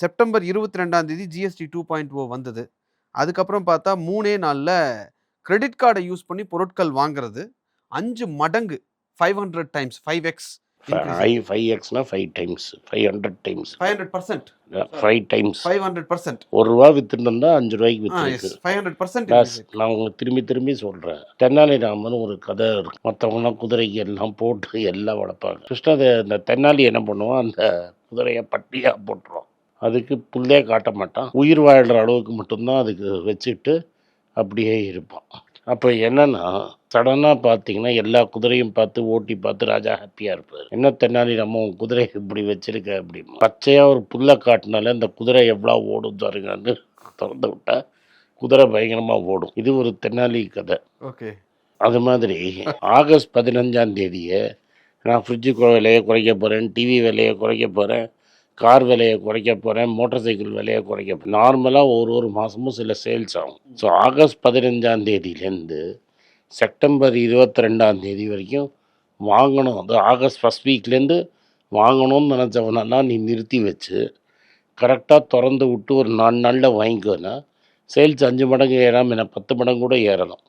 September இருபத்தி ரெண்டாம் தேதி ஜிஎஸ்டி டூ பாயிண்ட் ஓ வந்தது. அதுக்கப்புறம் பார்த்தா மூணே நாளில் கிரெடிட் கார்டை யூஸ் பண்ணி பொருட்கள் வாங்குறது. அஞ்சு மடங்கு five hundred times five X five five எக்ஸ்னா five times five hundred times five hundred percent five times five hundred percent ஒரு ரூபா வித்துருந்தா அஞ்சு ரூபாய்க்கு வித்துருக்கு ஃபைவ் ஹண்ட்ரட் பர்சன்ட் நான் உங்களுக்கு திரும்பி திரும்பி சொல்கிறேன் தென்னாலிராமன் ஒரு கதை இருக்கு. மற்றவங்களாம் குதிரைக்கு எல்லாம் போட்டு எல்லாம் வளர்ப்பாங்க. அதை அந்த தென்னாலி என்ன பண்ணுவான்? அந்த குதிரையை பட்டியாக போட்டுருவான். அதுக்கு புல்லே காட்ட மாட்டான். உயிர் வாழ்கிற அளவுக்கு மட்டும்தான் அதுக்கு வச்சுட்டு அப்படியே இருப்பான். அப்போ என்னன்னா சடனாக பார்த்தீங்கன்னா எல்லா குதிரையும் பார்த்து ஓட்டி பார்த்து ராஜா ஹாப்பியாக இருப்பார். என்ன தென்னாலி நம்ம உன் குதிரையை இப்படி வச்சிருக்க அப்படின்னு பச்சையாக ஒரு புல்லை காட்டினாலே அந்த குதிரை எவ்வளோ ஓடும் பாருங்கன்னு திறந்து விட்டா குதிரை பயங்கரமாக ஓடும். இது ஒரு தென்னாலி கதை. ஓகே. அது மாதிரி ஆகஸ்ட் பதினஞ்சாம் தேதியை நான் ஃப்ரிட்ஜு விலையை குறைக்க போகிறேன் டிவி விலையை குறைக்க போகிறேன் கார் விலையை குறைக்க போகிறேன் மோட்டார் சைக்கிள் விலையை குறைக்க போகிறேன் நார்மலாக ஒரு ஒரு மாதமும் சில சேல்ஸ் ஆகும். ஸோ ஆகஸ்ட் பதினஞ்சாம் தேதியிலேருந்து செப்டம்பர் இருபத்தி ரெண்டாம் தேதி வரைக்கும் வாங்கணும். அது ஆகஸ்ட் ஃபஸ்ட் வீக்லேருந்து வாங்கணும்னு நினச்சவனெல்லாம் நீ நிறுத்தி வச்சு கரெக்டாக திறந்து விட்டு ஒரு நாலு நாளில் வாங்கிக்கோன்னா சேல்ஸ் அஞ்சு மடங்கு ஏறாமல் என்ன பத்து மடங்கு கூட ஏறலாம்.